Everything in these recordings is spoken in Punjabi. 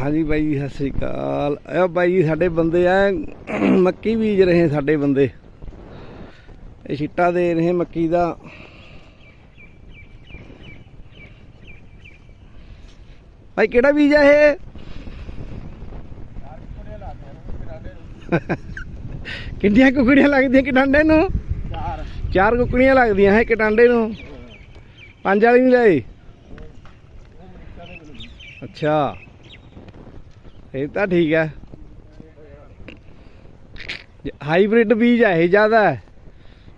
ਹਾਂਜੀ ਬਾਈ ਜੀ, ਸਤਿ ਸ੍ਰੀ ਅਕਾਲ। ਇਹ ਬਾਈ ਜੀ ਸਾਡੇ ਬੰਦੇ ਆ ਮੱਕੀ ਬੀਜ ਰਹੇ ਸਾਡੇ ਬੰਦੇ। ਇਹ ਛਿੱਟਾ ਦੇ ਰਹੇ ਮੱਕੀ ਦਾ। ਭਾਈ ਕਿਹੜਾ ਬੀਜ ਆ ਇਹ? ਕਿੰਨੀਆਂ ਕੁਕੜੀਆਂ ਲੱਗਦੀਆਂ ਕਿਟਾਂਡੇ ਨੂੰ? ਚਾਰ। ਚਾਰ ਕੁਕੜੀਆਂ ਲੱਗਦੀਆਂ ਹੈ ਕਿਟਾਂਡੇ ਨੂੰ। ਪੰਜ ਵਾਲੀ ਨਹੀਂ ਲਈ ਅੱਛਾ। ਇਹ ਤਾਂ ਠੀਕ ਹੈ। ਹਾਈਬ੍ਰਿਡ ਬੀਜ ਹੈ ਇਹ ਜ਼ਿਆਦਾ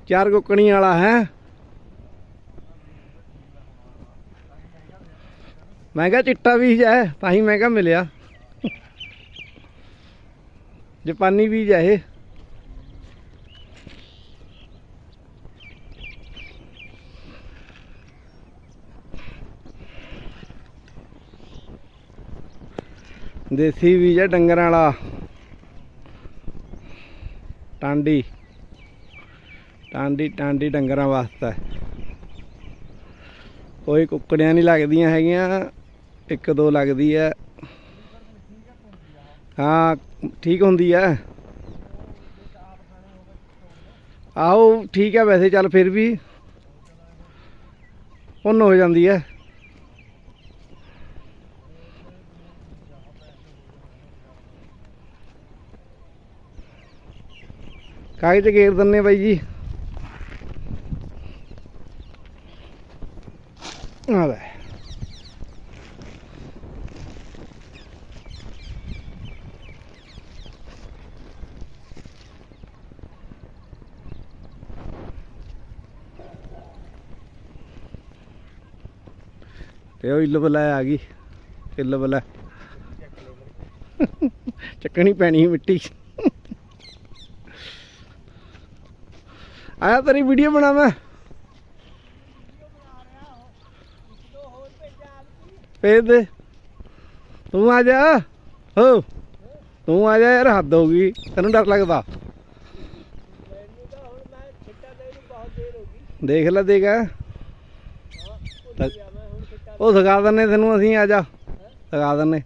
ਚਾਰ ਕੁਕੜੀਆਂ ਵਾਲਾ ਹੈ। ਮੈਂ ਕਿਹਾ ਚਿੱਟਾ ਬੀਜ ਹੈ, ਤਾਂ ਹੀ ਮੈਂ ਕਿਹਾ ਮਿਲਿਆ। ਜਾਪਾਨੀ ਬੀਜ ਹੈ ਇਹ। ਦੇਸੀ ਬੀਜ ਹੈ ਡੰਗਰਾਂ ਵਾਲਾ। ਟਾਂਡੀ। ਟਾਂਡੀ ਟਾਂਡੀ ਡੰਗਰਾਂ ਵਾਸਤੇ। ਕੋਈ ਕੁੱਕੜੀਆਂ ਨਹੀਂ ਲੱਗਦੀਆਂ ਹੈਗੀਆਂ, ਇੱਕ ਦੋ ਲੱਗਦੀ ਹੈ ਹਾਂ, ਠੀਕ ਹੁੰਦੀ ਹੈ ਆਓ ਠੀਕ ਹੈ ਵੈਸੇ ਚੱਲ ਫਿਰ ਵੀ। ਉਹਨ ਹੋ ਜਾਂਦੀ ਹੈ ਕਾਗਜ਼ ਘੇਰ ਦਿੰਨੇ ਬਾਈ ਜੀ। ਆ ਲੈ। ਤੇ ਉਹ ਇੱਲ ਬਲਾ ਆ ਗਈ। ਇੱਲ ਬਲਾ। ਚੱਕਣੀ ਪੈਣੀ ਮਿੱਟੀ। ਆਇਆ ਤੇਰੀ ਵੀਡੀਓ ਬਣਾ ਮੈਂ ਭੇਜ ਦੇ। ਤੂੰ ਆ ਜਾ। ਹੋ। ਤੂੰ ਆ ਜਾ ਯਾਰ, ਹੱਦ ਹੋ ਗਈ। ਤੈਨੂੰ ਡਰ ਲੱਗਦਾ। ਦੇਖ ਲੈ ਦੇਗਾ ਉਹ ਸਿਖਾ ਦਿੰਨੇ ਤੈਨੂੰ, ਅਸੀਂ ਆ ਜਾ। ਸਿਖਾ ਦਿੰਨੇ।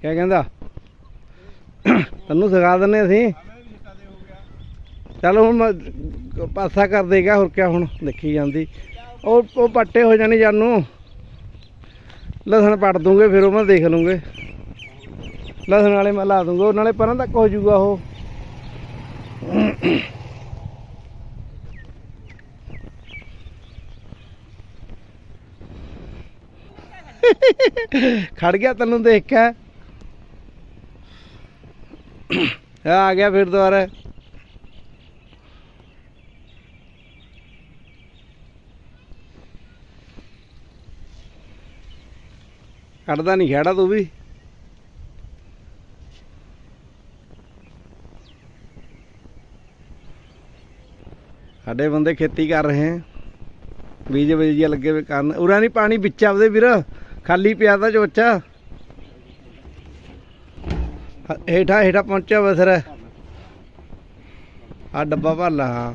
ਕਿਆ ਕਹਿੰਦਾ? ਤੈਨੂੰ ਸਿਖਾ ਦਿੰਨੇ ਅਸੀਂ। ਚੱਲ ਹੁਣ ਮੈਂ ਪਾਸਾ ਕਰ ਦੇਗਾ, ਹੋਰ ਕਿਆ ਹੁਣ ਦੇਖੀ ਜਾਂਦੀ। ਉਹ ਉਹ ਪੱਟੇ ਹੋ ਜਾਣੇ ਜਾਨੂੰ। ਲਸਣ ਪੱਟ ਦੂੰਗੇ, ਫਿਰ ਉਹ ਮੈਂ ਦੇਖ ਲੂੰਗੇ। ਲਸਣ ਵਾਲੇ ਮੈਂ ਲਾ ਦੂੰਗਾ, ਉਹ ਨਾਲੇ ਪਰਾਂ ਤੱਕ ਹੋ ਜਾਊਗਾ ਉਹ। ਖੜ ਗਿਆ ਤੈਨੂੰ ਦੇਖ ਕੇ। ਆ ਗਿਆ ਫਿਰ ਦੁਬਾਰਾ। ਕੱਢਦਾ ਨਹੀਂ ਖੜਾ ਤੂੰ ਵੀ। ਸਾਡੇ ਬੰਦੇ ਖੇਤੀ ਕਰ ਰਹੇ ਹੈ ਬੀਜ ਬੀਜੀਆ ਲੱਗੇ ਵੇ ਕਰਨ। ਉਰਾ ਨਹੀਂ ਪਾਣੀ ਵਿੱਚ ਆਪਦੇ ਵੀਰ। ਖਾਲੀ ਪਿਆ ਤਾਂ ਚੋਚਾ। ਹੇਠਾਂ ਹੇਠਾਂ ਪਹੁੰਚਿਆ ਵਾ ਸਰ ਆ ਡੱਬਾ ਭਰ ਲਾ ਹਾਂ।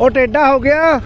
ਉਹ ਟੇਡਾ ਹੋ ਗਿਆ।